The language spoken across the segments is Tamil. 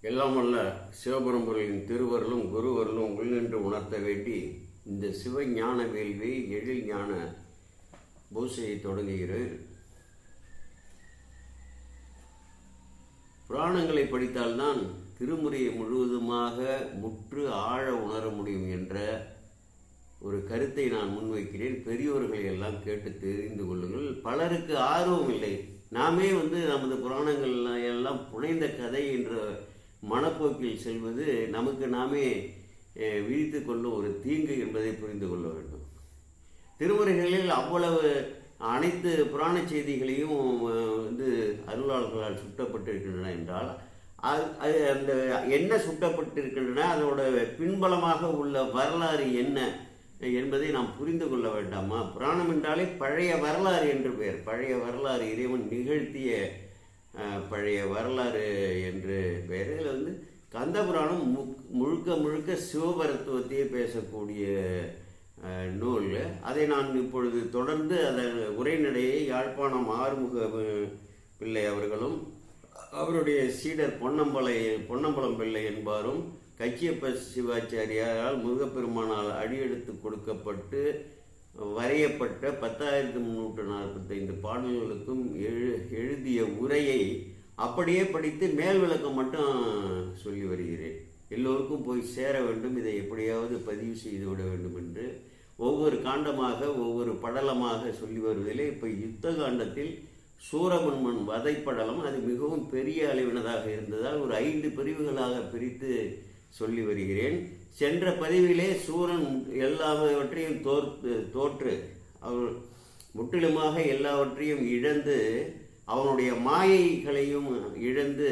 எல்லாம் வல்ல சிவபரம்பொருளின் திருவருளும் குருவருளும் உள்நின்று உணர்த்த வேண்டி இந்த சிவஞான வேள்வி எழில் ஞான பூசையை தொடங்குகிறேன். புராணங்களை படித்தால்தான் திருமுறையை முழுவதுமாக முற்று ஆழ உணர முடியும் என்ற ஒரு கருத்தை நான் முன்வைக்கிறேன். பெரியோர்களை எல்லாம் கேட்டு தெரிந்து கொள்ளுங்கள். பலருக்கு ஆர்வம் இல்லை. நாமே வந்து நமது புராணங்கள் எல்லாம் புனைந்த கதை என்ற மனப்போக்கில் செல்வது நமக்கு நாமே விதித்து கொள்ளும் ஒரு தீங்கு என்பதை புரிந்து கொள்ள வேண்டும். திருமுறைகளில் அவ்வளவு அனைத்து புராண செய்திகளையும் வந்து அருளாளர்களால் சுட்டப்பட்டிருக்கின்றன என்றால் அது அது அந்த என்ன சுட்டப்பட்டிருக்கின்றன அதோட பின்பலமாக உள்ள வரலாறு என்ன என்பதை நாம் புரிந்து கொள்ள வேண்டாமா? புராணம் என்றாலே பழைய வரலாறு என்று பெயர். பழைய வரலாறு இறைவன் நிகழ்த்திய பழைய வரலாறு என்று பெயர் இதில் வந்து கந்தபுராணம் மு- முழுக்க முழுக்க சிவபரத்துவத்தையே பேசக்கூடிய நூல். அதை நான் இப்பொழுது தொடர்ந்து அதன் உரைநடையை யாழ்ப்பாணம் ஆறுமுக பிள்ளை அவர்களும் அவருடைய சீடர் பொன்னம்பலை பொன்னம்பலம் பிள்ளை என்பாரும் கச்சியப்ப சிவாச்சாரியாரால் முருகப்பெருமானால் அடியெடுத்து கொடுக்கப்பட்டு வரையப்பட்ட பத்தாயிரத்தி முன்னூற்று நாற்பத்தைந்து பாடல்களுக்கும் எழு எழுதிய உரையை அப்படியே படித்து மேல் விளக்கம் மட்டும் சொல்லி வருகிறேன். எல்லோருக்கும் போய் சேர வேண்டும் இதை எப்படியாவது பதிவு செய்து விட வேண்டும் என்று ஒவ்வொரு காண்டமாக ஒவ்வொரு படலமாக சொல்லி வருவதிலே இப்போ யுத்த காண்டத்தில் சூரபன்மன் வதைப்படலம் அது மிகவும் பெரிய அளவினதாக இருந்ததால் ஒரு ஐந்து பிரிவுகளாக பிரித்து சொல்லி வருகிறேன். சென்ற பதிவிலே சூரன் எல்லாவற்றையும் தோற்று தோற்று அவர் முற்றிலுமாக எல்லாவற்றையும் இழந்து அவனுடைய மாயைகளையும் இழந்து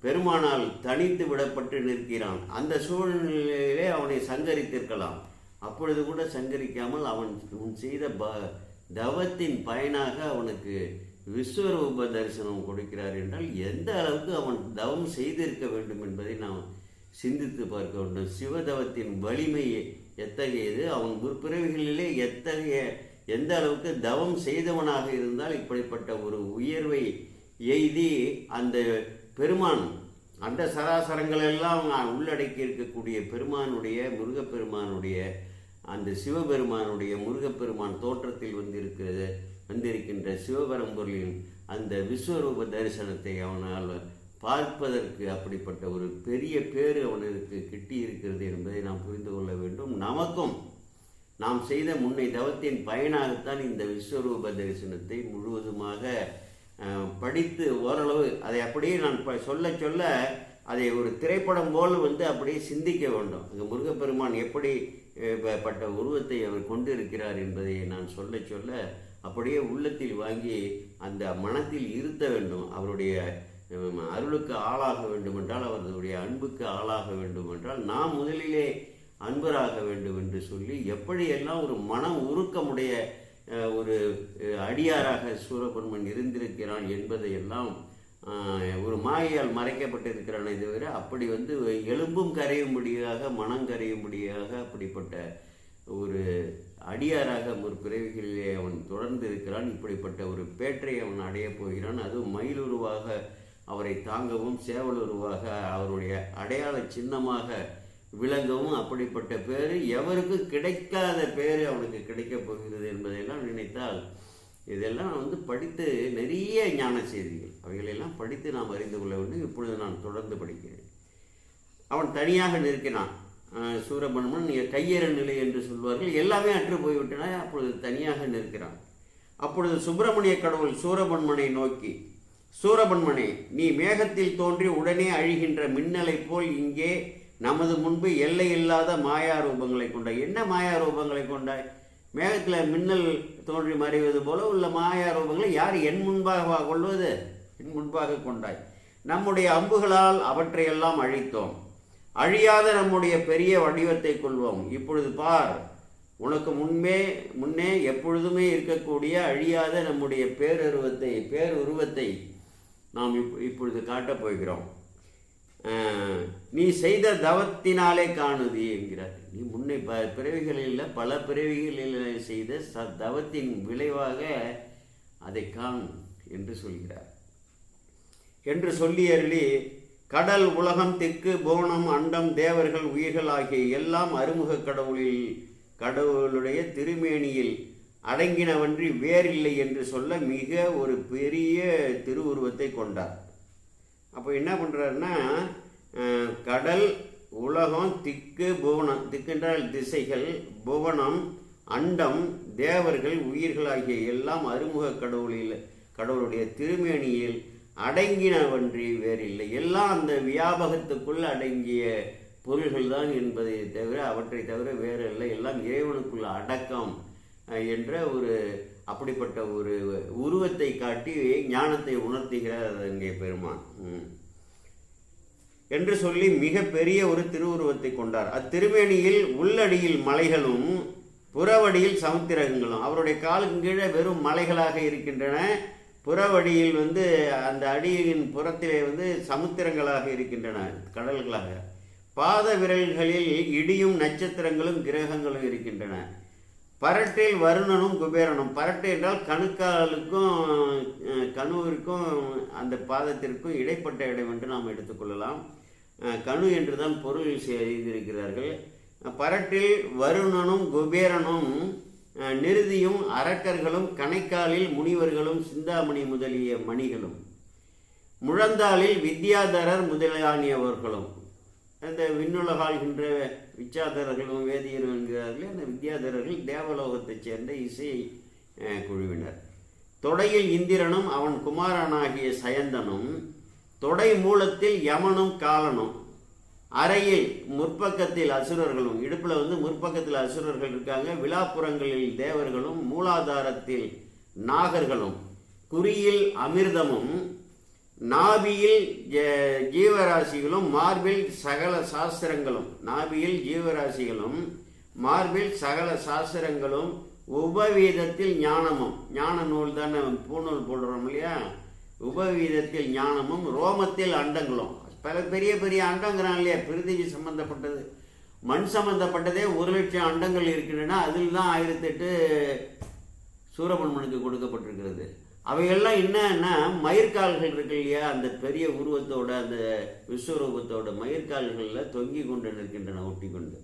பெருமானால் தனித்து விடப்பட்டு நிற்கிறான். அந்த சூழ்நிலையிலே அவனை சங்கரித்திருக்கலாம். அப்பொழுது கூட சங்கரிக்காமல் அவன் உன் செய்த ப தவத்தின் பயனாக அவனுக்கு விஸ்வரூப தரிசனம் கொடுக்கிறார் என்றால் எந்த அளவுக்கு அவன் தவம் செய்திருக்க வேண்டும் என்பதை நாம் சிந்தித்து பார்க்க வேண்டும் சிவதவத்தின் வலிமை எத்தகையது? அவன் முற்பிறவிகளிலே எத்தகைய எந்த அளவுக்கு தவம் செய்தவனாக இருந்தால் இப்படிப்பட்ட ஒரு உயர்வை எய்தி அந்த பெருமான் அந்த சராசரங்களெல்லாம் உள்ளடக்கி இருக்கக்கூடிய பெருமானுடைய முருகப்பெருமானுடைய அந்த சிவபெருமானுடைய முருகப்பெருமான் தோற்றத்தில் வந்திருக்கிறது வந்திருக்கின்ற சிவபரம்பொருளின் அந்த விஸ்வரூப தரிசனத்தை அவனால் பார்ப்பதற்கு அப்படிப்பட்ட ஒரு பெரிய பேர் அவனுக்கு கிட்டி இருக்கிறது என்பதை நாம் புரிந்து கொள்ள வேண்டும். நமக்கும் நாம் செய்த முன்னை தவத்தின் பயனாகத்தான் இந்த விஸ்வரூப தரிசனத்தை முழுவதுமாக படித்து ஓரளவு அதை அப்படியே நான் ப- சொல்ல சொல்ல அதை ஒரு திரைப்படம் போல் வந்து அப்படியே சிந்திக்க வேண்டும். அங்கே முருகப்பெருமான் எப்படி பட்ட உருவத்தை அவர் கொண்டிருக்கிறார் என்பதை நான் சொல்ல சொல்ல அப்படியே உள்ளத்தில் வாங்கி அந்த மனத்தில் இருத்த வேண்டும். அவருடைய அருளுக்கு ஆளாக வேண்டுமென்றால் அவர்களுடைய அன்புக்கு ஆளாக வேண்டுமென்றால் நாம் முதலிலே அன்பராக வேண்டும் என்று சொல்லி எப்படியெல்லாம் ஒரு மனம் உருக்கமுடைய ஒரு அடியாராக சூரபன்மன் இருந்திருக்கிறான் என்பதையெல்லாம் ஒரு மாயையால் மறைக்கப்பட்டிருக்கிறானே தவிர அப்படி வந்து எலும்பும் கரையும்படியாக மனம் கரையும்படியாக அப்படிப்பட்ட ஒரு அடியாராக ஒரு பிறவிகளிலே அவன் தொடர்ந்து இருக்கிறான் இப்படிப்பட்ட ஒரு பேற்றை அவன் அடையப் போகிறான். அதுவும் மயிலுருவாக அவரை தாங்கவும் சேவலுருவாக அவருடைய அடையாள சின்னமாக விளங்கவும் அப்படிப்பட்ட பேர் எவருக்கும் கிடைக்காத பேர் அவனுக்கு கிடைக்கப் போகிறது என்பதையெல்லாம் நினைத்தால் இதெல்லாம் வந்து படித்து நிறைய ஞான செய்திகள். அவைகளெல்லாம் படித்து நாம் அறிந்து கொள்ள வேண்டும். இப்பொழுது நான் தொடர்ந்து படிக்கிறேன். அவன் தனியாக நிற்கிறான். சூரபன்மன் கையற நிலை என்று சொல்வார்கள். எல்லாமே அற்று போய்விட்டன. அப்பொழுது தனியாக நிற்கிறான். அப்பொழுது சுப்பிரமணிய கடவுள் சூரபன்மனை நோக்கி சூரபன்மனே நீ மேகத்தில் தோன்றி உடனே அழிகின்ற மின்னலைப் போல் இங்கே நமது முன்பு எல்லை இல்லாத மாயா ரூபங்களை கொண்டாய். என்ன மாயா ரூபங்களை கொண்டாய்? மேகத்தில் மின்னல் தோன்றி மறைவது போல உள்ள மாயா ரூபங்களை யார் என் முன்பாக கொள்வது? என் முன்பாக கொண்டாய். நம்முடைய அம்புகளால் அவற்றையெல்லாம் அழித்தோம். அழியாத நம்முடைய பெரிய வடிவத்தை கொள்வோம். இப்பொழுது பார் உனக்கு முன்பே முன்னே எப்பொழுதுமே இருக்கக்கூடிய அழியாத நம்முடைய பேருருவத்தை பேருருவத்தை நாம் இப் இப்பொழுது காட்டப் போகிறோம். நீ செய்த தவத்தினாலே காணுதி என்கிறார். நீ முன்னை ப பிறவிகளில் பல பிறவிகளில் செய்த ச தவத்தின் விளைவாக அதை காண் என்று சொல்கிறார். என்று சொல்லி அருளி கடல் உலகம் திக்கு போனம் அண்டம் தேவர்கள் உயிர்கள் ஆகிய எல்லாம் அருமுக கடவுளில் கடவுளுடைய திருமேனியில் அடங்கினவன்றி வேறில்லை என்று சொல்ல மிக ஒரு பெரிய திருவுருவத்தை கொண்டார். அப்போ என்ன பண்ணுறாருன்னா கடல் உலகம் திக்கு புவனம் திக்குன்றால் திசைகள் புவனம் அண்டம் தேவர்கள் உயிர்கள் ஆகிய எல்லாம் அருமுக கடவுளில் கடவுளுடைய திருமேனியில் அடங்கினவன்றி வேறில்லை. எல்லாம் அந்த வியாபகத்துக்குள் அடங்கிய பொருள்கள் தான் என்பதை தவிர அவற்றை தவிர வேறு இல்லை எல்லாம் இறைவனுக்குள்ள அடக்கம். என்ற ஒரு அப்படிப்பட்ட ஒரு உருவத்தை காட்டி ஞானத்தை உணர்த்துகிறார் அங்கே பெருமான். ம். என்று சொல்லி மிக பெரிய ஒரு திருவுருவத்தை கொண்டார். அத்திருமேனியில் உள்ளடியில் மலைகளும் புறவடியில் சமுத்திரகங்களும் அவருடைய காலுக்கு கீழே வெறும் மலைகளாக இருக்கின்றன. புறவடியில் வந்து அந்த அடியின் புறத்திலே வந்து சமுத்திரங்களாக இருக்கின்றன கடல்களாக. பாத விரல்களில் இடியும் நட்சத்திரங்களும் கிரகங்களும் இருக்கின்றன. பரட்டில் வருணனும் குபேரனும். பரட்டு என்றால் கணுக்காலுக்கும் கணுவிற்கும் அந்த பாதத்திற்கும் இடைப்பட்ட இடம் என்று நாம் எடுத்துக்கொள்ளலாம் கணு என்று தான் பொருள் செய்திருக்கிறார்கள். பரட்டில் வருணனும் குபேரனும் நிறுதியும் அரக்கர்களும் கணைக்காலில் முனிவர்களும் சிந்தாமணி முதலிய மணிகளும். முழந்தாளில் வித்யாதரர் முதலானியவர்களும். அந்த விண்ணுலகாள்கின்ற விச்சாதரர்களும் வேதியரும் என்கிறார்கள் அந்த வித்யாதரர்கள் தேவலோகத்தைச் சேர்ந்த இசை குழுவினர். தொடையில் இந்திரனும் அவன் குமாரனாகிய சயந்தனும் தொடை மூலத்தில் யமனும் காலனும் அறையில் முற்பக்கத்தில் அசுரர்களும் இடுப்பில் வந்து முற்பக்கத்தில் அசுரர்கள் இருக்காங்க விழாப்புறங்களில் தேவர்களும் மூலாதாரத்தில் நாகர்களும் குறியில் அமிர்தமும் நாபியில் ஜீவராசிகளும் மார்பில் சகல சாஸ்திரங்களும். நாபியில் ஜீவராசிகளும் மார்பில் சகல சாஸ்திரங்களும் உபவீதத்தில் ஞானமும். ஞான நூல் தானே பூநூல் போடுறோம் இல்லையா? உபவீதத்தில் ஞானமும் ரோமத்தில் அண்டங்களும். பல பெரிய பெரிய அண்டங்கிறான் இல்லையா? பிரிதிவி சம்பந்தப்பட்டது. மண் சம்பந்தப்பட்டதே ஒரு லட்சம் அண்டங்கள் இருக்கின்றன. அதில் தான் ஆயிரத்தெட்டு சூரபன்மனுக்கு கொடுக்கப்பட்டிருக்கிறது. அவையெல்லாம் என்னன்னா மயிர்கால்கள் இருக்கு இல்லையா? அந்த பெரிய உருவத்தோட அந்த விஸ்வரூபத்தோட மயிர்கால்களில் தொங்கி கொண்டு நிற்கின்றன ஒட்டி கொண்டு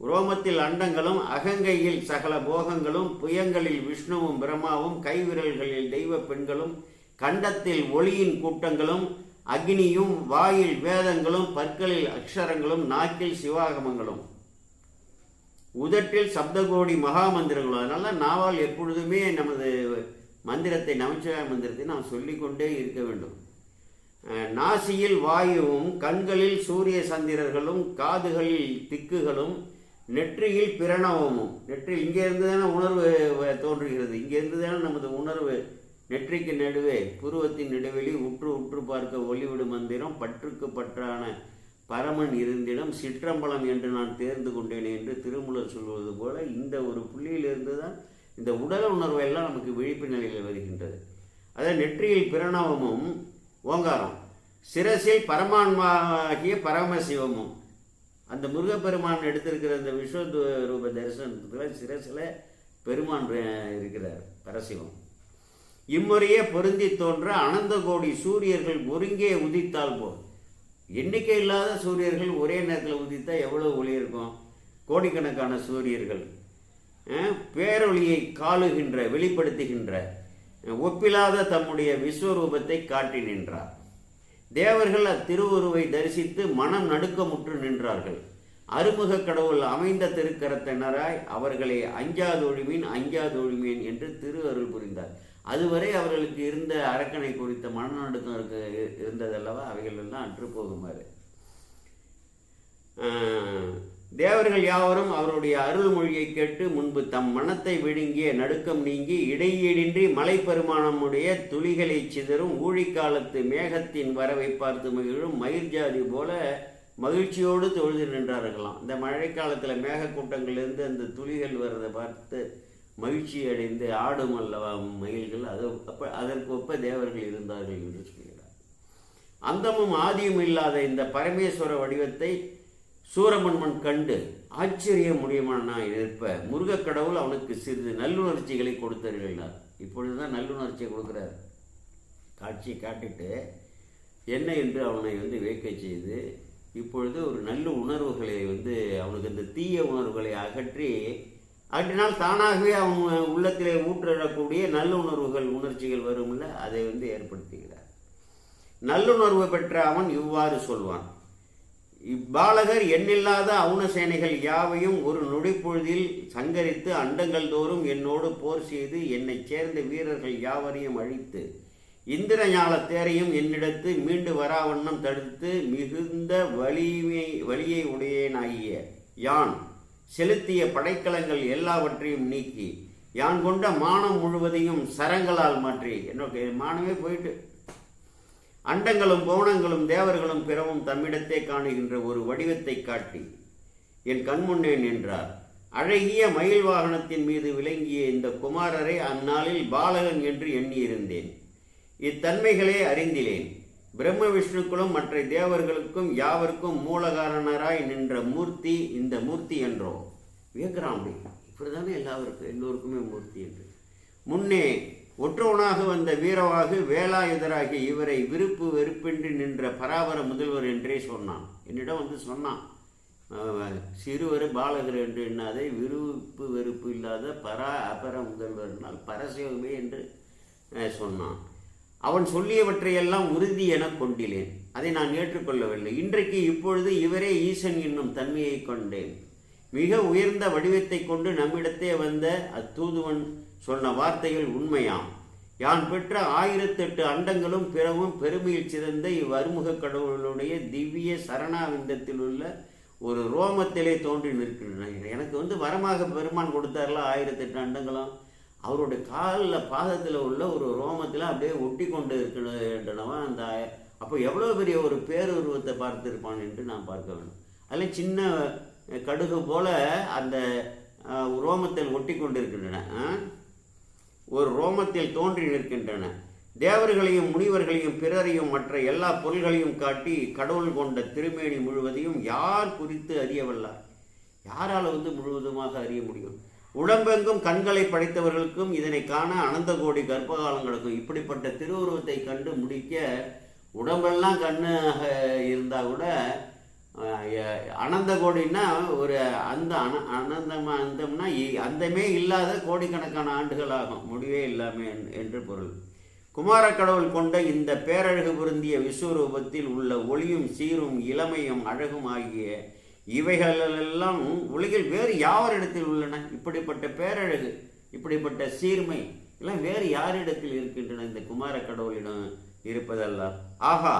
ரோமத்தில் அண்டங்களும் அகங்கையில் சகல போகங்களும் புயங்களில் விஷ்ணுவும் பிரம்மாவும் கைவிரல்களில் தெய்வ பெண்களும் கண்டத்தில் ஒளியின் கூட்டங்களும் அக்னியும் வாயில் வேதங்களும் பற்களில் அக்ஷரங்களும் நாக்கில் சிவாகமங்களும். உதட்டில் சப்தகோடி மகா மந்திரங்களும் அதனால நாவால் எப்பொழுதுமே நமது மந்திரத்தை நமச்சிவாய மந்திரத்தை நாம் சொல்லிக்கொண்டே இருக்க வேண்டும். நாசியில் வாயுவும் கண்களில் சூரிய சந்திரர்களும் காதுகளில் திக்குகளும் நெற்றியில் பிரணவமும். நெற்றி இங்கேருந்து தானே உணர்வு வ- தோன்றுகிறது. இங்கேருந்து தானே நமது உணர்வு நெற்றிக்கு நடுவே புருவத்தின் நடுவெளி உற்று உற்று பார்க்க ஒளிவிடு மந்திரம் பற்றுக்கு பற்றான பரமன் இருந்திடம் சிற்றம்பலம் என்று நான் தேர்ந்து கொண்டேன் என்று திருமூலர் சொல்வது போல இந்த ஒரு புள்ளியிலிருந்து தான் இந்த உடல் உணர்வு எல்லாம் நமக்கு விழிப்பு நிலையில் வருகின்றது. அதாவது நெற்றியில் பிரணவமும் ஓங்காரம். சிரசில் பரமான்மாகிய பரமசிவமும். அந்த முருகப்பெருமான் எடுத்திருக்கிற அந்த விஸ்வ ரூப தரிசனத்தில் சிரசில் பெருமான் இருக்கிறார் பரசிவம். இம்முறையே பொருந்தி தோன்ற அனந்த கோடி சூரியர்கள் ஒருங்கே உதித்தால் போல். எண்ணிக்கை இல்லாத சூரியர்கள் ஒரே நேரத்தில் உதித்தால் எவ்வளவு ஒளி இருக்கும்? கோடிக்கணக்கான சூரியர்கள். பேரொளியை காலுகின்ற வெளிப்படுத்துகின்ற ஒப்பிலாத தம்முடைய விஸ்வரூபத்தை காட்டி நின்றார். தேவர்கள் அத்திருவுருவை தரிசித்து மனம் நடுக்கமுற்று நின்றார்கள். அருமுக கடவுள் அமைந்த திருக்கரத்தினராய் அவர்களை அஞ்சாதொழிமீன் அஞ்சாதொழிமீன் என்று திரு அருள் புரிந்தார். அதுவரை அவர்களுக்கு இருந்த அரக்கனை குறித்த மனநடுக்கம் இருக்க இருந்ததல்லவா? அவைகள் எல்லாம் அற்று போகுமாறு. தேவர்கள் யாவரும் அவருடைய அருள்மொழியை கேட்டு முன்பு தம் மனத்தை விழுங்கிய நடுக்கம் நீங்கி இடையீடின்றி மலை பெருமானமுடைய துளிகளை சிதறும் ஊழிக்காலத்து மேகத்தின் வரவை பார்த்து மகிழும் மயிர் ஜாதி போல மகிழ்ச்சியோடு தொழுது நின்றார்களாம். இந்த மழைக்காலத்தில் மேகக்கூட்டங்களிலிருந்து அந்த துளிகள் வர்றதை பார்த்து மகிழ்ச்சி அடைந்து ஆடும் அல்லவா மயில்கள்? அது அப்ப அதற்கு ஒப்ப தேவர்கள் இருந்தார்கள் என்று சொல்கிறார். அந்தமும் ஆதியும் இல்லாத இந்த பரமேஸ்வர வடிவத்தை சூரமன்மன் கண்டு ஆச்சரிய முடியுமானா இருப்ப முருகக் கடவுள் அவனுக்கு சிறிது நல்லுணர்ச்சிகளை கொடுத்தருளினார். இப்பொழுதுதான் நல்லுணர்ச்சியை கொடுக்குறார். காட்சியை காட்டிட்டு என்ன என்று அவனை வந்து வேக்கச் செய்து இப்பொழுது ஒரு நல்ல உணர்வுகளை வந்து அவனுக்கு இந்த தீய உணர்வுகளை அகற்றி அகற்றினால் தானாகவே அவன் உள்ளத்திலே ஊற்றக்கூடிய நல்ல உணர்வுகள் உணர்ச்சிகள் வரும்ல அதை வந்து ஏற்படுத்துகிறார். நல்லுணர்வு பெற்ற அவன் இவ்வாறு சொல்வான். இப்பாலகர் எண்ணில்லாத அவுனசேனைகள் யாவையும் ஒரு நொடிப்பொழுதில் சங்கரித்து அண்டங்கள் தோறும் என்னோடு போர் செய்து என்னை சேர்ந்த வீரர்கள் யாவரையும் அழித்து இந்திர ஞால தேரையும் என்னிடத்து மீண்டு வராவண்ணம் தடுத்து மிகுந்த வலிமை வலியை உடையேனாகிய யான் செலுத்திய படைக்கலங்கள் எல்லாவற்றையும் நீக்கி யான் கொண்ட மானம் முழுவதையும் சரங்களால் மாற்றி. என்னோட மானமே போயிட்டு அண்டங்களும் புவனங்களும் தேவர்களும் பிறவும் தம்மிடத்தே காணுகின்ற ஒரு வடிவத்தை காட்டி என் கண்முன்னே நின்றார். அழகிய மயில் வாகனத்தின் மீது விளங்கிய இந்த குமாரரை அந்நாளில் பாலகன் என்று எண்ணியிருந்தேன். இத்தன்மைகளே அறிந்திலேன். பிரம்ம விஷ்ணுக்களும் மற்ற தேவர்களுக்கும் யாவருக்கும் மூலகாரணராய் நின்ற மூர்த்தி இந்த மூர்த்தி என்றோ. வியக்கிறான் அப்படி. இப்படிதானே எல்லாருக்கும் எல்லோருக்குமே மூர்த்தி என்று. முன்னே ஒற்றவனாக வந்த வீரவாகு வேலாயுதராகிய இவரை விருப்பு வெறுப்பின்றி நின்ற பராபர முதல்வர் என்றே சொன்னான். என்னிடம் வந்து சொன்னான் சிறுவர் பாலகர் என்று என்னாதே விருப்பு வெறுப்பு இல்லாத பரா அபர முதல்வர்னால் பரசிவமே என்று சொன்னான். அவன் சொல்லியவற்றையெல்லாம் உறுதி எனக் கொண்டிலேன். அதை நான் ஏற்றுக்கொள்ளவில்லை. இன்றைக்கு இப்பொழுது இவரே ஈசன் என்னும் தன்மையை கொண்டேன். மிக உயர்ந்த வடிவத்தை கொண்டு நம்மிடத்தே வந்த அத்தூதுவன் சொன்ன வார்த்தைகள் உண்மையாம். யான் பெற்ற ஆயிரத்தெட்டு அண்டங்களும் பிறவும் பெருமையில் சிறந்த இவ்வருமுக கடவுளுடைய திவ்ய சரணாவிந்தத்தில் உள்ள ஒரு ரோமத்திலே தோன்றி நிற்கின்றன. எனக்கு வந்து வரமாக பெருமான் கொடுத்தார்ல ஆயிரத்தெட்டு அண்டங்களும். அவருடைய காலில் பாதத்தில் உள்ள ஒரு ரோமத்தில் அப்படியே ஒட்டி கொண்டு இருக்கின்றனவா அந்த அப்போ எவ்வளோ பெரிய ஒரு பேருருவத்தை பார்த்திருப்பான் என்று நான் பார்க்க வேண்டும். அதில் சின்ன கடுகு போல அந்த ரோமத்தில் ஒட்டி கொண்டிருக்கின்றன. இருக்கின்றன ஒரு ரோமத்தில் தோன்றி நிற்கின்றன. தேவர்களையும் முனிவர்களையும் பிறரையும் மற்ற எல்லா பொருள்களையும் காட்டி கடவுள் கொண்ட திருமேனி முழுவதையும் யார் குறித்து அறியவல்லார் யாரால் வந்து முழுவதுமாக அறிய முடியும்? உடம்பெங்கும் கண்களை படைத்தவர்களுக்கும் இதனை காண அனந்த கோடி கர்ப்பகாலங்களுக்கும் இப்படிப்பட்ட திருவுருவத்தை கண்டு முடிக்க உடம்பெல்லாம் கண்ணாக இருந்தால் கூட அனந்த கோடின்னா ஒரு அந்த அன அனந்தமா அந்தம்னா இ- அந்தமே இல்லாத கோடிக்கணக்கான ஆண்டுகள் ஆகும் முடிவே இல்லாமல் என்- என்று பொருள். குமார கடவுள் கொண்ட இந்த பேரழகு பொருந்திய விஸ்வரூபத்தில் உள்ள ஒளியும் சீரும் இளமையும் அழகும் ஆகிய இவைகளெல்லாம் உலகில் வேறு யாவரிடத்தில் உள்ளன? இப்படிப்பட்ட பேரழகு இப்படிப்பட்ட சீர்மை எல்லாம் வேறு யாரிடத்தில் இருக்கின்றன? இந்த குமார கடவுளிடம் இருப்பதல்ல ஆகா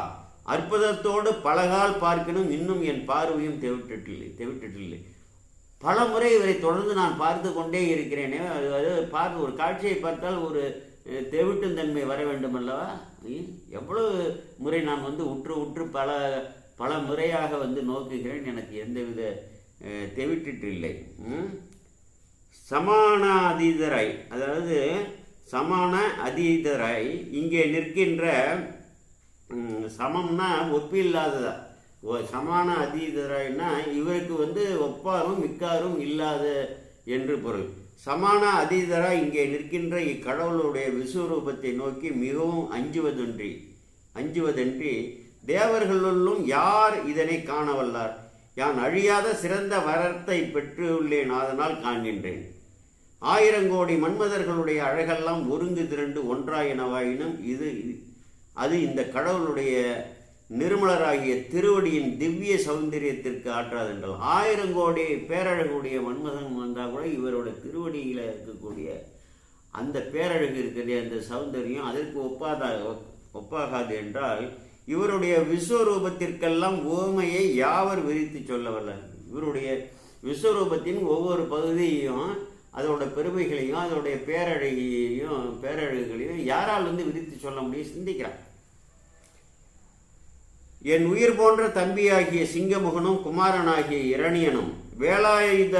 அற்புதத்தோடு பலகால் பார்க்கணும் இன்னும் என் பார்வையும் தெவிட்டிட்டில்லை தெவிட்டிட்டில்லை. பல முறை இவரை தொடர்ந்து நான் பார்த்து கொண்டே இருக்கிறேனே அது அது பார்த்து ஒரு காட்சியை பார்த்தால் ஒரு தெவிட்டும் தன்மை வர வேண்டும் அல்லவா எவ்வளவு முறை நான் வந்து உற்று உற்று பல பல முறையாக வந்து நோக்குகிறேன் எனக்கு எந்தவித தெவிட்டிட்டில்லை. தெவிட்டிட்டு இல்லை சமான அதீதராய் அதாவது சமான அதீதராய் இங்கே நிற்கின்ற சமம்னா ஒப்பில்லாததா. ஓ சமான அதீதராய்னா இவருக்கு வந்து ஒப்பாரும் மிக்காரும் இல்லாத என்று பொருள். சமான அதீதராய் இங்கே நிற்கின்ற இக்கடவுளுடைய விஸ்வரூபத்தை நோக்கி மிகவும் அஞ்சுவதன்றி அஞ்சுவதன்றி தேவர்களுள்ளும் யார் இதனை காணவல்லார்? யான் அழியாத சிறந்த வரத்தை பெற்றுள்ளேன் அதனால் காண்கின்றேன். ஆயிரங்கோடி மன்மதர்களுடைய அழகெல்லாம் ஒருங்கு திரண்டு ஒன்றாயினவாயினும் இது அது இந்த கடவுளுடைய நிர்மலராகிய திருவடியின் திவ்ய சௌந்தரியத்திற்கு ஆற்றாதென்றால் ஆயிரம் கோடி பேரழகுடைய மன்மதன் வந்தால் கூட இவரோட திருவடியில் இருக்கக்கூடிய அந்த பேரழகு இருக்கிறதே அந்த சௌந்தரியம் அதற்கு ஒப்பாதா ஒப்பாகாது என்றால் இவருடைய விஸ்வரூபத்திற்கெல்லாம் ஓமையை யாவர் விரித்து சொல்ல வல்லர்? இவருடைய விஸ்வரூபத்தின் ஒவ்வொரு பகுதியையும் அதோட பெருமைகளையும் அதோடைய பேரழகையும் பேரழகுகளையும் யாரால் வந்து விரித்து சொல்ல முடியும்? சிந்திக்கிறார். என் உயிர் போன்ற தம்பியாகிய சிங்கமுகனும் குமாரனாகிய இரணியனும் வேலாயுத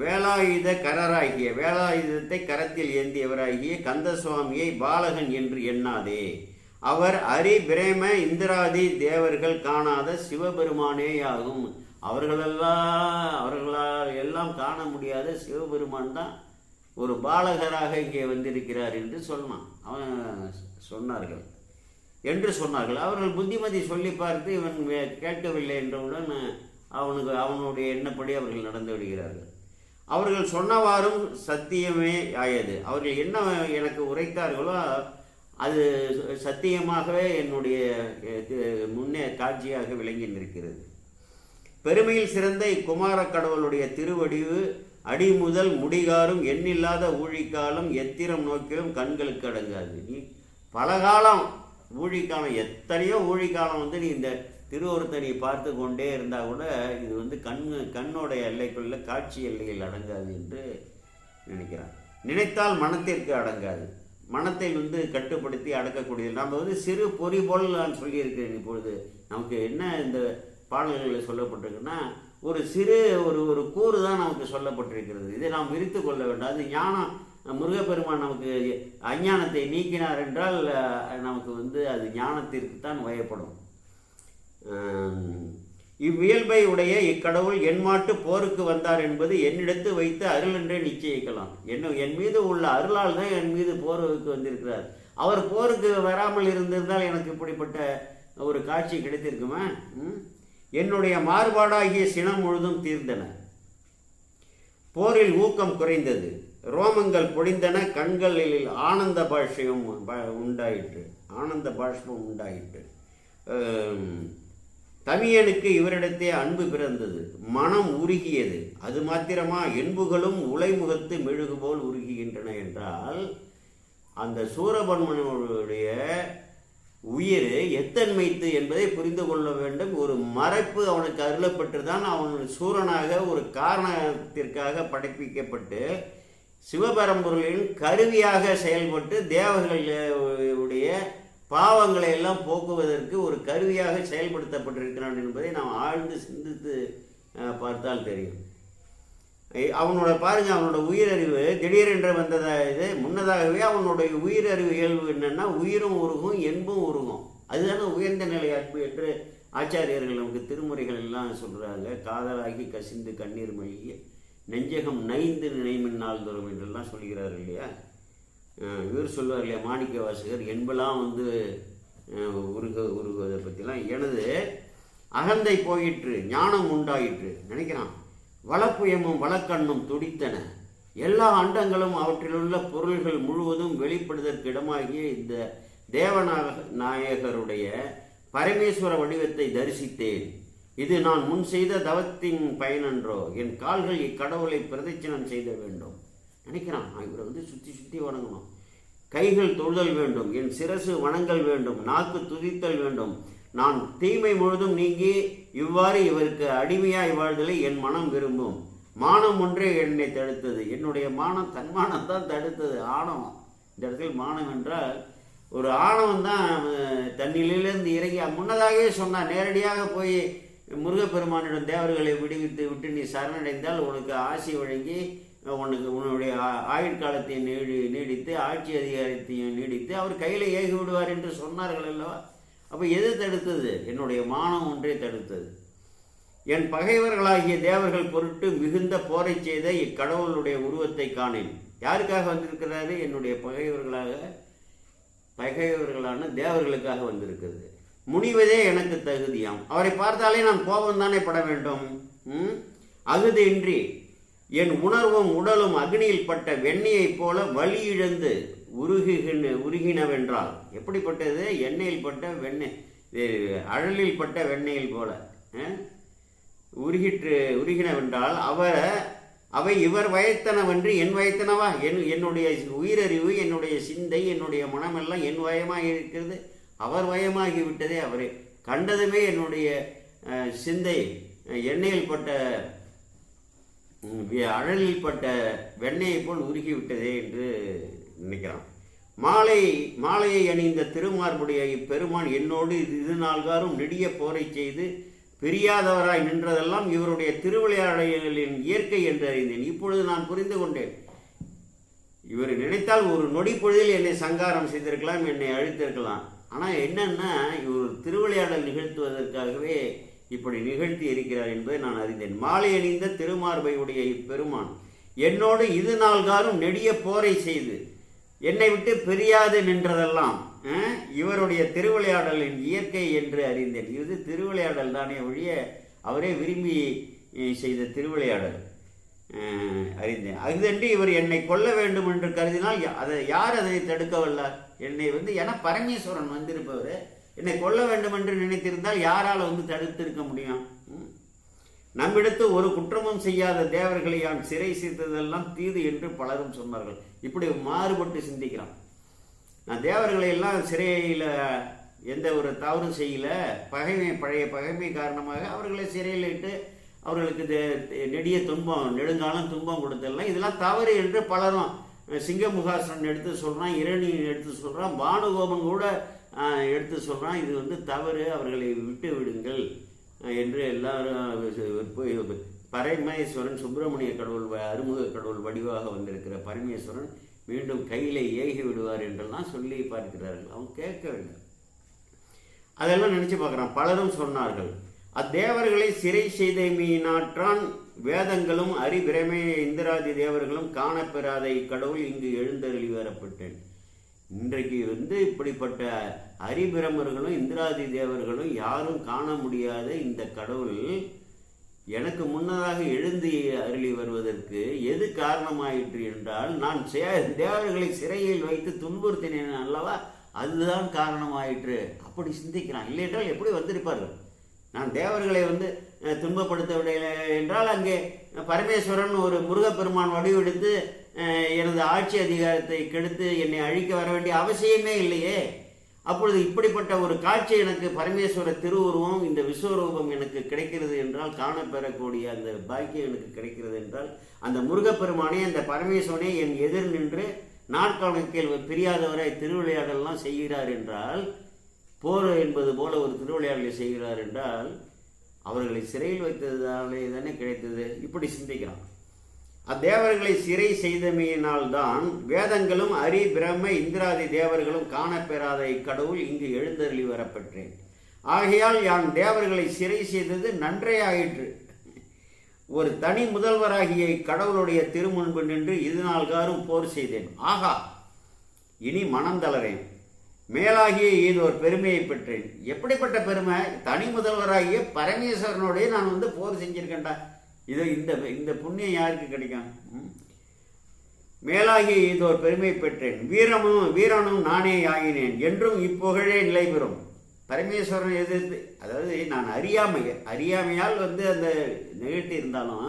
வேலாயுத கரராகிய வேலாயுதத்தை கரத்தில் ஏந்தியவராகிய கந்தசுவாமியை பாலகன் என்று எண்ணாதே. அவர் அரி பிரேம இந்திராதி தேவர்கள் காணாத சிவபெருமானேயாகும். அவர்களெல்லாம் அவர்களால் எல்லாம் காண முடியாத சிவபெருமான் தான் ஒரு பாலகராக இங்கே வந்திருக்கிறார் என்று சொன்னான் அவன் சொன்னார்கள். என்று சொன்னார்கள். அவர்கள் புத்திமதி சொல்லி பார்த்து இவன் கேட்கவில்லை என்றவுடன் அவனுக்கு அவனுடைய எண்ணப்படி அவர்கள் நடந்து விடுகிறார்கள். அவர்கள் சொன்னவாறும் சத்தியமே ஆயது. அவர்கள் என்ன எனக்கு உரைத்தார்களோ அது சத்தியமாகவே என்னுடைய முன்னே காட்சியாக விளங்கி நிற்கிறது. பெருமையில் சிறந்த இக்குமார கடவுளுடைய திருவடிவு அடி முதல் முடிகாரும் எண்ணில்லாத ஊழிக்காலம் எத்திரம் நோக்கிலும் கண்களுக்கு அடங்காது. நீ பல காலம் ஊழிக்காலம் எத்தனையோ ஊழிக்காலம் வந்து நீ இந்த திருவருத்தை நீ பார்த்து கொண்டே இருந்தால் கூட இது வந்து கண் கண்ணோட எல்லைக்குள்ள காட்சி எல்லையில் அடங்காது என்று நினைக்கிறான். நினைத்தால் மனத்திற்கு அடங்காது. மனத்தை வந்து கட்டுப்படுத்தி அடக்கக்கூடியது. நம்ம வந்து சிறு பொறி போல் நான் சொல்லியிருக்கிறேன் இப்பொழுது. நமக்கு என்ன இந்த பாடல்களில் சொல்லப்பட்டிருக்குன்னா ஒரு சிறு ஒரு ஒரு கூறு தான் நமக்கு சொல்லப்பட்டிருக்கிறது. இதை நாம் விரித்து கொள்ள வேண்டாம். அது ஞானம். முருகப்பெருமான் நமக்கு அஞ்ஞானத்தை நீக்கினார் என்றால் நமக்கு வந்து அது ஞானத்திற்கு தான் வயப்படும். இவ்வியல்பை உடைய இக்கடவுள் என் மாட்டு போருக்கு வந்தார் என்பது என்னிடத்து வைத்து அருள் என்றே நிச்சயிக்கலாம். என்ன என் மீது உள்ள அருளால் தான் என் மீது போருக்கு வந்திருக்கிறார். அவர் போருக்கு வராமல் இருந்திருந்தால் எனக்கு இப்படிப்பட்ட ஒரு காட்சி கிடைத்திருக்குமா? என்னுடைய மாறுபாடாகிய சினம் முழுதும் தீர்ந்தன. போரில் ஊக்கம் குறைந்தது. ரோமங்கள் பொடிந்தன கண்களில் ஆனந்த பாஷ்யம் ப- உண்டாயிற்று. ஆனந்த பாஷ்பம் உண்டாயிற்று. தமியனுக்கு இவரிடத்தே அன்பு பிறந்தது. மனம் உருகியது. அது மாத்திரமா என்புகளும் உலைமுகத்து மெழுகு போல் உருகுகின்றன என்றால் அந்த சூரபன்மனுடைய உயிர் எத்தன்மைத்து என்பதை புரிந்து கொள்ள வேண்டும். ஒரு மறைப்பு அவனுக்கு அருளப்பட்டுதான் அவன் சூரனாக ஒரு காரணத்திற்காக படைப்பிக்கப்பட்டு சிவபரம்பொருளின் கருவியாக செயல்பட்டு தேவர்களுடைய பாவங்களை எல்லாம் போக்குவதற்கு ஒரு கருவியாக செயல்படுத்தப்பட்டிருக்கிறான் என்பதை நாம் ஆழ்ந்து சிந்தித்து பார்த்தால் தெரியும். அவனோட பாருங்க அவனோட உயிரறிவு. திடீரென்று வந்ததாக இது? முன்னதாகவே அவனுடைய உயிரறிவு இயல்பு என்னென்னா உயிரும் உருகும் என்பும் உருகும். அதுதானே உயர்ந்த நிலை அற்பு என்று ஆச்சாரியர்கள் நமக்கு திருமுறைகள் எல்லாம் சொல்கிறாங்க காதலாகி கசிந்து கண்ணீர் மல்கிய நெஞ்சகம் நைந்து நினைமின்னால் தோறும் என்றெல்லாம் சொல்கிறார் இல்லையா? இவர் சொல்வார் இல்லையா மாணிக்க வாசகர் என்பெல்லாம் வந்து உருக உருகுவதை பற்றிலாம் எனது அகந்தை போயிற்று ஞானம் உண்டாயிற்று. நினைக்கிறான். வளப்புயமும் வளக்கண்ணும் துடித்தன. எல்லா அண்டங்களும் அவற்றிலுள்ள பொருள்கள் முழுவதும் வெளிப்படுவதற்கு இடமாகிய இந்த தேவநாக நாயகருடைய பரமேஸ்வர வடிவத்தை தரிசித்தேன். இது நான் முன் செய்த தவத்தின் பயனன்றோ? என் கால்கள் இக்கடவுளை பிரதட்சணம் செய்த வேண்டும். நினைக்கிறான் நான் இவரை வந்து சுற்றி சுற்றி வணங்கணும். கைகள் தொழுதல் வேண்டும் என் சிரசு வணங்கல் வேண்டும் நாக்கு துதித்தல் வேண்டும். நான் தீமை முழுதும் நீங்கி இவ்வாறு இவருக்கு அடிமையாய் வாழ்தலை என் மனம் விரும்பும். மானம் ஒன்றே என்னை தடுத்தது. என்னுடைய மானம் தன்மானம் தான் தடுத்தது. ஆணவம். இந்த இடத்தில் மானம் என்றால் ஒரு ஆணவம் தான் தன்னிலிருந்து இறங்கி முன்னதாகவே சொன்னார். நேரடியாக போய் முருகப்பெருமானிடம் தேவர்களை விடுவித்து விட்டு நீ சரணடைந்தால் உனக்கு ஆசி வழங்கி உனக்கு உன்னுடைய ஆ- ஆயுட்காலத்தை நீடி நீடித்து ஆட்சி அதிகாரத்தையும் நீடித்து அவர் கையில் ஏகி விடுவார் என்று சொன்னார்கள் அல்லவா? அப்போ எது தடுத்தது? என்னுடைய மானம் ஒன்றே தடுத்தது. என் பகைவர்களாகிய தேவர்கள் பொருட்டு மிகுந்த போரை செய்த இக்கடவுளுடைய உருவத்தை காணேன். யாருக்காக வந்திருக்கிறாரு? என்னுடைய பகைவர்களாக பகைவர்களான தேவர்களுக்காக வந்திருக்கிறது. முனிவதே எனக்கு தகுதியாம். அவரை பார்த்தாலே நான் கோபம் தானே பட வேண்டும்? அகுதின்றி அகுதியின்றி என் உணர்வும் உடலும் அக்னியில் பட்ட வெண்ணியைப் போல வலி இழந்து உருகுகின உருகினவென்றால். எப்படிப்பட்டது? எண்ணெயில் பட்ட வெண்ணெய் அழலில் பட்ட வெண்ணெயில் போல உருகிற்று உருகினவென்றால் அவர் அவை இவர் வயத்தனவென்று என் வயத்தனவா? என் என்னுடைய உயிரறிவு என்னுடைய சிந்தை என்னுடைய மனமெல்லாம் என் வயமாக இருக்கிறது. அவர் வயமாகி விட்டதே அவரை. கண்டதுமே என்னுடைய சிந்தை எண்ணெயில் பட்ட அழலில் பட்ட வெண்ணெயை போல் உருகிவிட்டதே என்று நினைக்கிறான். மாலை மாலையை அணிந்த திருமார்புடைய இப்பெருமான் என்னோடு இது நாள்காரும் நெடிய போரை செய்து பிரியாதவராய் நின்றதெல்லாம் இவருடைய திருவிளையாடல்களின் இயற்கை என்று அறிந்தேன். இப்பொழுது நான் புரிந்து கொண்டேன். இவர் நினைத்தால் ஒரு நொடி பொழுதில் என்னை சங்காரம் செய்திருக்கலாம் என்னை அழித்திருக்கலாம். ஆனால் என்னன்னா இவர் திருவிளையாடல் நிகழ்த்துவதற்காகவே இப்படி நிகழ்த்தி இருக்கிறார் என்பதை நான் அறிந்தேன். மாலை அணிந்த திருமார்பையுடைய இப்பெருமான் என்னோடு இது நாள்காரும் நெடிய போரை செய்து என்னை விட்டு பிரியாது நின்றதெல்லாம் இவருடைய திருவிளையாடலின் இயற்கை என்று அறிந்தேன். இது திருவிளையாடல் தானே ஒழிய அவரே விரும்பி செய்த திருவிளையாடல் அறிந்தேன். அதுதன்றி இவர் என்னை கொல்ல வேண்டும் என்று கருதினால் அதை யார் அதை தடுக்க என்னை வந்து என பரமேஸ்வரன் வந்திருப்பவர் என்னை கொல்ல வேண்டும் என்று நினைத்திருந்தால் யாரால் வந்து தடுத்திருக்க முடியும்? ம்? நம்மிடத்து ஒரு குற்றமும் செய்யாத தேவர்களை யான் சிறை செய்ததெல்லாம் தீது என்று பலரும் சொன்னார்கள். இப்படி மாறுபட்டு சிந்திக்கிறான். நான் தேவர்களை எல்லாம் சிறையில் எந்த ஒரு தவறும் செய்யல. பகைமை பழைய பகைமை காரணமாக அவர்களை சிறையில் இட்டு அவர்களுக்கு நெடிய துன்பம் நெடுங்காலம் துன்பம் கொடுத்தெல்லாம் இதெல்லாம் தவறு என்று பலரும் சிங்கமுகாசன் எடுத்து சொல்கிறான் இரணியன் எடுத்து சொல்கிறான் பானுகோபன் கூட எடுத்து சொல்கிறான் இது வந்து தவறு அவர்களை விட்டு விடுங்கள் என்று எல்லாரும் பரமேஸ்வரன் சுப்பிரமணிய கடவுள் வ- அறுமுக கடவுள் வடிவாக வந்திருக்கிற பரமேஸ்வரன் மீண்டும் கையில ஏகி விடுவார் என்றெல்லாம் சொல்லி பார்க்கிறார்கள். அவன் கேட்கவில்லை அதெல்லாம் நினைச்சு பார்க்குறான். பலரும் சொன்னார்கள் அத்தேவர்களை சிறை செய்தமையினாற்றான் வேதங்களும் அரிபிரமே இந்திராதி தேவர்களும் காணப்பெறாத இக்கடவுள் இங்கு எழுந்தருளி வரப்பட்டேன். இன்றைக்கு வந்து இப்படிப்பட்ட அரிபிரமர்களும் இந்திராதி தேவர்களும் யாரும் காண முடியாத இந்த கடவுள் எனக்கு முன்னதாக எழுந்து அருளி வருவதற்கு எது காரணமாயிற்று என்றால் நான் தேவர்களை சிறையில் வைத்து துன்புறுத்தினேன் அல்லவா? அதுதான் காரணமாயிற்று. அப்படி சிந்திக்கிறான். இல்லை என்றால் எப்படி வந்திருப்பார்கள் நான் தேவர்களை வந்து துன்பப்படுத்த துன்பப்படுத்தவில்லை என்றால் அங்கே பரமேஸ்வரன் ஒரு முருகப்பெருமான் வடிவெடுத்து எனது ஆட்சி அதிகாரத்தை கெடுத்து என்னை அழிக்க வர வேண்டிய அவசியமே இல்லையே. அப்பொழுது இப்படிப்பட்ட ஒரு காட்சி எனக்கு பரமேஸ்வர திருவுருவம் இந்த விஸ்வரூபம் எனக்கு கிடைக்கிறது என்றால் காணப்பெறக்கூடிய அந்த பாக்கியம் எனக்கு கிடைக்கிறது என்றால் அந்த முருகப்பெருமானே அந்த பரமேஸ்வரனே என் எதிர் நின்று நாட்கணக்கில் பிரியாதவரை திருவிளையாடல்லாம் செய்கிறார் என்றால் போர் என்பது போல ஒரு திருவிளையாடலை செய்கிறார் என்றால் அவர்களை சிறையில் வைத்ததாலே தானே கிடைத்தது? இப்படி சிந்திக்கிறான். அத்தேவர்களை சிறை செய்தமையினால்தான் வேதங்களும் அரி பிரம்ம இந்திராதி தேவர்களும் காணப்பெறாத இக்கடவுள் இங்கு எழுந்தருளி வரப்பெற்றேன். ஆகையால் யான் தேவர்களை சிறை செய்தது நன்றே ஆயிற்று ஒரு தனி முதல்வராகிய இக்கடவுளுடைய திருமுன்பு நின்று இது நாள்காரும் போர் செய்தேன். ஆகா இனி மனம் தளரேன். மேலாகிய ஏதோர் பெருமையை பெற்றேன். எப்படிப்பட்ட பெருமை? தனி முதல்வராகிய பரமேஸ்வரனோடய நான் வந்து போர் செஞ்சிருக்கேன்டா. இது இந்த இந்த புண்ணியம் யாருக்கு கிடைக்கும்? ம்? இது இதோர் பெருமை பெற்றேன். வீரமும் வீரனும் நானே ஆகினேன். என்றும் இப்புகழே நிலை பெறும். பரமேஸ்வரன் எதிர்த்து அதாவது நான் அறியாமை அறியாமையால் வந்து அந்த நிகழ்த்தி இருந்தாலும்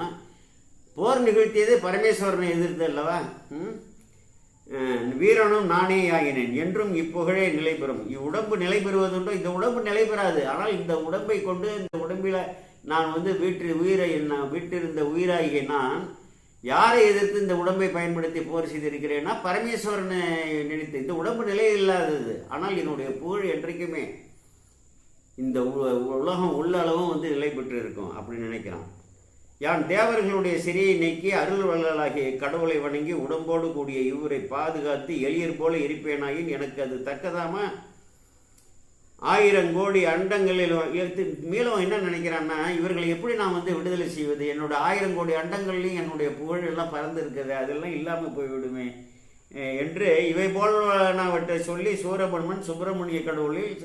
போர் நிகழ்த்தியது பரமேஸ்வரனை எதிர்த்து அல்லவா? ம்? வீரனும் நானே ஆகினேன். என்றும் இப்புகழே நிலை பெறும். இவ்வுடம்பு நிலை பெறுவதுண்டோ இந்த உடம்பு நிலை பெறாது. ஆனால் இந்த உடம்பை கொண்டு இந்த உடம்பில் நான் வந்து வீட்டு உயிரை நான் வீட்டிருந்த உயிராகிய நான் யாரை எதிர்த்து இந்த உடம்பை பயன்படுத்தி போர் செய்திருக்கிறேன்னா பரமேஸ்வரனை நினைத்து. இந்த உடம்பு நிலை இல்லாதது. ஆனால் என்னுடைய புகழ் என்றைக்குமே இந்த உலகம் உள்ள அளவும் வந்து நிலை பெற்று இருக்கும் அப்படின்னு நினைக்கிறான் யான் தேவர்களுடைய சிறையை நீக்கி அருள் வள்ளலாகிய கடவுளை வணங்கி உடம்போடு கூடிய இவரை பாதுகாத்து எளியர் போல இருப்பேனாயின் எனக்கு அது தக்கதாமா? ஆயிரம் கோடி அண்டங்களில் எடுத்து என்ன நினைக்கிறான்னா இவர்களை எப்படி நான் வந்து விடுதலை செய்வது? என்னோட ஆயிரம் கோடி அண்டங்கள்லையும் என்னுடைய புகழ் எல்லாம் பறந்து இருக்குது அதெல்லாம் இல்லாமல் போய்விடுமே. என்று இவை போலவற்றை சொல்லி சூரபன்மன் சுப்பிரமணிய கடவுளில்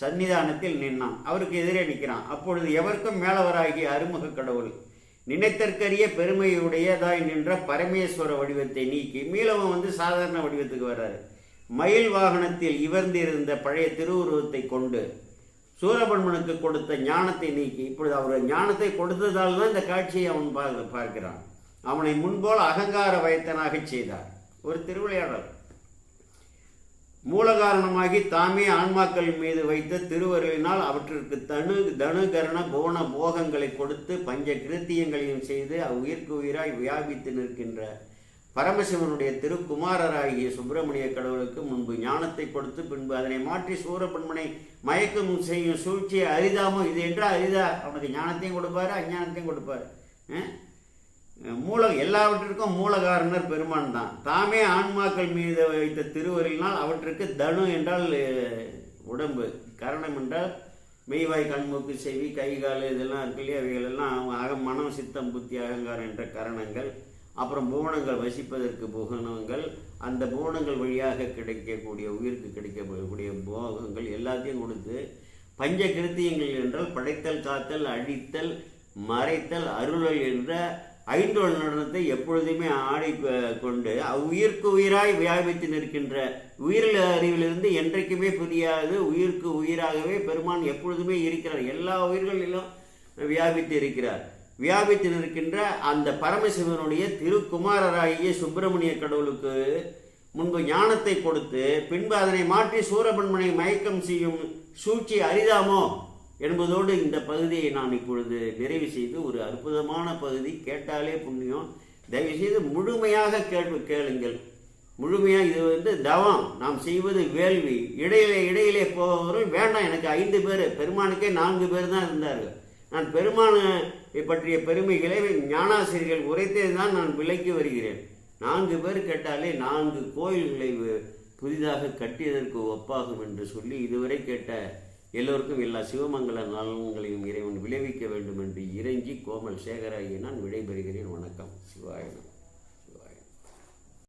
சன்னிதானத்தில் நின்னான். அவருக்கு எதிரே நிற்கிறான். அப்பொழுது எவருக்கும் மேலவராகிய அருமுக கடவுள் நினைத்தற்கரிய பெருமையுடையதாய் நின்ற பரமேஸ்வர வடிவத்தை நீக்கி மீளவன் வந்து சாதாரண வடிவத்துக்கு வர்றாரு. மயில் வாகனத்தில் இவர்ந்திருந்த பழைய திருவுருவத்தை கொண்டு சூரபன்மனுக்கு கொடுத்த ஞானத்தை நீக்கி இப்பொழுது அவர் ஞானத்தை கொடுத்ததால் தான் இந்த காட்சியை அவன் பார்க்க- பார்க்கிறான். அவனை முன்போல் அகங்கார வயத்தனாக செய்தார். ஒரு திருவிளையாடல். மூலகாரணமாகி தாமே ஆன்மாக்கள் மீது வைத்த திருவருளினால் அவற்றிற்கு தனு தனுகரண புவன போகங்களை கொடுத்து பஞ்ச கிருத்தியங்களையும் செய்து உயிர்க்கு உயிராய் வியாபித்து நிற்கின்ற பரமசிவனுடைய திருக்குமாரராகிய சுப்பிரமணிய கடவுளுக்கு முன்பு ஞானத்தை கொடுத்து பின்பு அதனை மாற்றி சூரப்பன்மனை மயக்கம் செய்யும் சூழ்ச்சியை அரிதாமோ இது என்றால் அரிதா? அவனுக்கு ஞானத்தையும் கொடுப்பாரு அஞ்ஞானத்தையும் கொடுப்பாரு. மூல எல்லாவற்றிற்கும் மூலகாரணர் பெருமான் தான். தாமே ஆன்மாக்கள் மீது வைத்த திருவருளினால் அவற்றுக்கு தனு என்றால் உடம்பு. கரணம் என்றால் மெய்வாய் கண்மூக்கு செவி கை கால் இதெல்லாம் இருக்கு இல்லையா? அவைகள் அக மனம் சித்தம் புத்தி அகங்காரம் என்ற கரணங்கள். அப்புறம் புவனங்கள் வசிப்பதற்கு புகனங்கள் அந்த பூனங்கள் வழியாக கிடைக்கக்கூடிய உயிருக்கு கிடைக்கக்கூடிய போகங்கள் எல்லாத்தையும் கொடுத்து பஞ்ச கிருத்தியங்கள் என்றால் படைத்தல் காத்தல் அழித்தல் மறைத்தல் அருளல் என்ற ஐந்தோள் நடனத்தை எப்பொழுதுமே ஆடி கொண்டு உயிர்க்கு உயிராய் வியாபித்து நிற்கின்ற உயிரில் அறிவிலிருந்து என்றைக்குமே புரியாது உயிருக்கு உயிராகவே பெருமான் எப்பொழுதுமே இருக்கிறார். எல்லா உயிர்களிலும் வியாபித்து இருக்கிறார். வியாபித்து நிற்கின்ற அந்த பரமசிவனுடைய திருக்குமாரராகிய சுப்பிரமணிய கடவுளுக்கு முன்பு ஞானத்தை கொடுத்து பின்பு அதனை மாற்றி சூரபன்மனை மயக்கம் செய்யும் சூழ்ச்சி அரிதாமோ என்பதோடு இந்த பகுதியை நான் இப்பொழுது நிறைவு செய்து ஒரு அற்புதமான பகுதி கேட்டாலே புண்ணியம். தயவுசெய்து முழுமையாக கேள்வி கேளுங்கள். முழுமையாக இது வந்து தவம். நாம் செய்வது வேள்வி. இடையிலே இடையிலே போவரும் வேண்டாம். எனக்கு ஐந்து பேர். பெருமானுக்கே நான்கு பேர் தான் இருந்தார்கள். நான் பெருமானை பற்றிய பெருமைகளை ஞானாசிரியர்கள் உரைத்தே தான் நான் விளக்கி வருகிறேன். நான்கு பேர் கேட்டாலே நான்கு கோயில்களை புதிதாக கட்டியதற்கு ஒப்பாகும் என்று சொல்லி இதுவரை கேட்ட எல்லோருக்கும் எல்லா சிவமங்கல நலன்களையும் இறைவன் விளைவிக்க வேண்டும் என்று இறைஞ்சி கோமல் சேகராகி நான் விடைபெறுகிறேன். வணக்கம்.